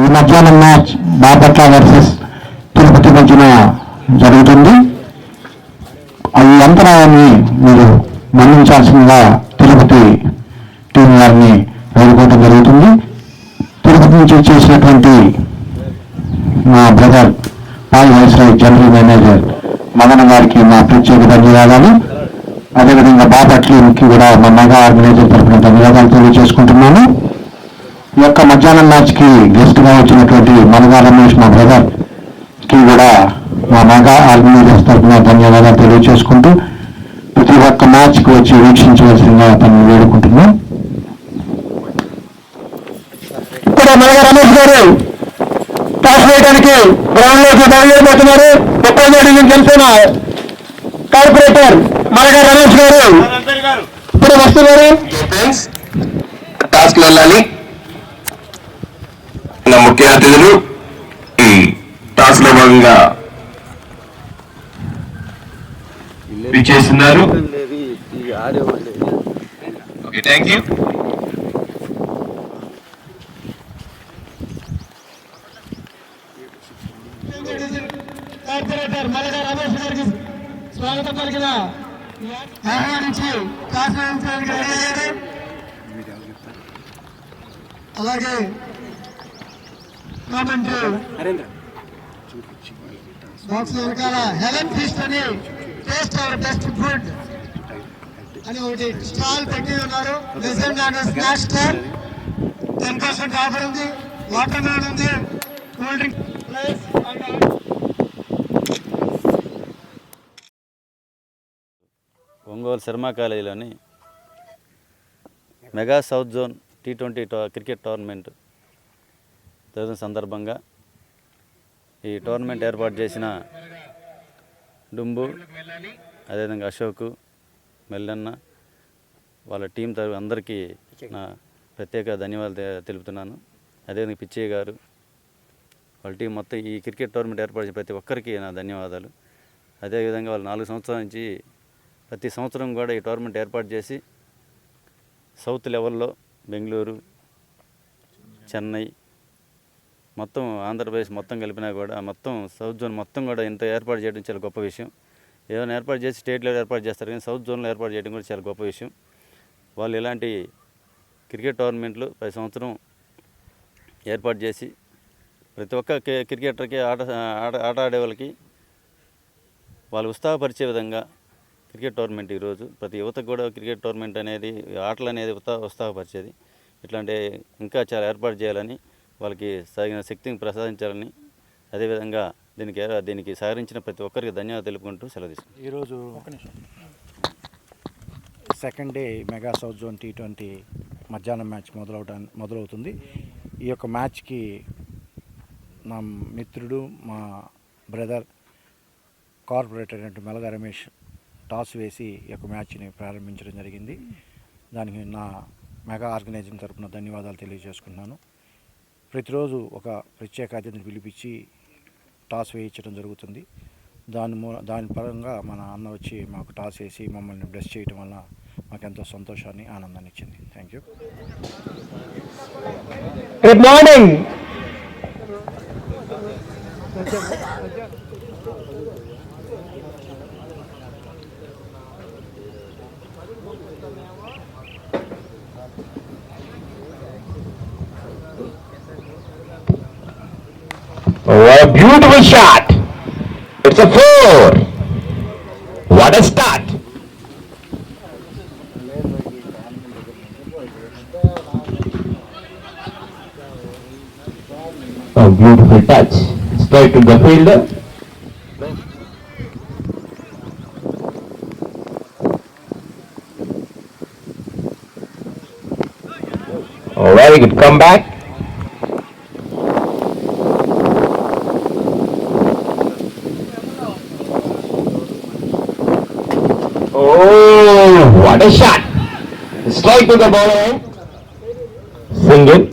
ఈ మధ్యాహ్నం match Bapatla versus Tirupati మధ్యన జరుగుతుంది. ఈ అంతరాయాన్ని మీరు మన్నించాల్సిందిగా తిరుపతి టీం వారిని వేడుకోవడం జరుగుతుంది. తిరుపతి నుంచి వచ్చేసినటువంటి మా brother Paul Viceroy general manager Madana గారికి మా ప్రత్యేక ధన్యవాదాలు. అదేవిధంగా బాపట్లకి కూడా మా మెగా ఆర్గనైజర్ తరఫున ధన్యవాదాలు తెలియజేసుకుంటున్నాను. ఈ యొక్క మధ్యాహ్నం మ్యాచ్కి గెస్ట్గా వచ్చినటువంటి మనగా రమేష్ మా బ్రదర్కి కూడా మా మెగా ఆర్గనైజర్స్ తరఫున ధన్యవాదాలు తెలియజేసుకుంటూ ప్రతి ఒక్క మ్యాచ్కి వచ్చి వీక్షించవలసిందిగా తను వేడుకుంటున్నాం. ఇప్పుడు మనగా రమేష్ గారు టాస్ వేయడానికి గ్రౌండ్లోకి బయలుదేరిపోతున్నారు. ముప్పై డివిజన్ గెలిచిన కార్పొరేటర్ మనగా రమేష్ గారు. ఇప్పుడు వస్తున్నారు. టాస్క్ వెళ్ళాలి అతిథులు ఈ టాస్క్లో భాగంగా చేస్తున్నారు okay thank you corporator Malleda Ramesh గారికి స్వాగతం పలికిన ఆహ్వానించి అలాగే కామెంటరీ బాక్స్ హెలెన్ ఫిస్ట్ అని టేస్ట్ అవర్ బెస్ట్ ఫుడ్ అని ఒకటి స్టాల్ పెట్టి ఉన్నారు legend and snack stall ten percent offer ఉంది వాటర్ మెలన్ ఉంది cool drink place and Ongole Sharma కాలేజీలోని mega south zone T twenty to- cricket tournament జరుగుతున్న సందర్భంగా ఈ టోర్నమెంట్ ఏర్పాటు చేసిన డుంబు అదేవిధంగా అశోక్ మెల్లన్న వాళ్ళ టీం తరఫు అందరికీ నా ప్రత్యేక ధన్యవాదాలు తెలుపుతున్నాను. అదేవిధంగా పిచ్చయ్య గారు వాళ్ళ టీం మొత్తం ఈ క్రికెట్ టోర్నమెంట్ ఏర్పాటు చేసిన ప్రతి ఒక్కరికి నా ధన్యవాదాలు. అదేవిధంగా వాళ్ళు నాలుగు సంవత్సరాల నుంచి ప్రతి సంవత్సరం కూడా ఈ టోర్నమెంట్ ఏర్పాటు చేసి సౌత్ లెవెల్లో బెంగళూరు చెన్నై మొత్తం ఆంధ్రప్రదేశ్ మొత్తం కలిపినా కూడా మొత్తం సౌత్ జోన్ మొత్తం కూడా ఇంత ఏర్పాటు చేయడం చాలా గొప్ప విషయం. ఏదైనా ఏర్పాటు చేసి స్టేట్ లెవెల్ ఏర్పాటు చేస్తారు కానీ సౌత్ జోన్లో ఏర్పాటు చేయడం కూడా చాలా గొప్ప విషయం. వాళ్ళు ఇలాంటి క్రికెట్ టోర్నమెంట్లు ప్రతి సంవత్సరం ఏర్పాటు చేసి ప్రతి ఒక్క క్రికెటర్కి ఆట ఆట ఆట ఆడే వాళ్ళకి వాళ్ళు ఉత్సాహపరిచే విధంగా క్రికెట్ టోర్నమెంట్ ఈరోజు. ప్రతి యువతకు కూడా క్రికెట్ టోర్నమెంట్ అనేది ఆటలు అనేది ఉత్సాహ ఉత్సాహపరిచేది. ఇట్లాంటి ఇంకా చాలా ఏర్పాటు చేయాలని వాళ్ళకి తగిన శక్తిని ప్రసాదించాలని అదేవిధంగా దీనికి దీనికి సహకరించిన ప్రతి ఒక్కరికి ధన్యవాదాలు తెలుపుకుంటూ సెలవు తీసుకుంటాను ఈరోజు second day mega south zone T twenty మధ్యాహ్నం మ్యాచ్ మొదలవటం మొదలవుతుంది. ఈ యొక్క మ్యాచ్కి నా మిత్రుడు మా బ్రదర్ కార్పొరేటర్ అయినటువంటి మెలగా రమేష్ టాస్ వేసి ఈ యొక్క మ్యాచ్ని ప్రారంభించడం జరిగింది. దానికి నా మెగా ఆర్గనైజింగ్ తరపున ధన్యవాదాలు తెలియజేసుకుంటున్నాను. ప్రతిరోజు ఒక ప్రత్యేక అతిథిని పిలిపించి టాస్ వేయించడం జరుగుతుంది. దాని మూ దాని పరంగా మన అన్న వచ్చి మాకు టాస్ వేసి మమ్మల్ని బ్లెస్ చేయడం వల్ల మాకెంతో సంతోషాన్ని ఆనందాన్ని ఇచ్చింది. Thank you. Good morning Oh, what a beautiful shot! It's a four! What a start! A beautiful touch. Straight to the fielder. Oh, very good comeback. Strike to the bowler single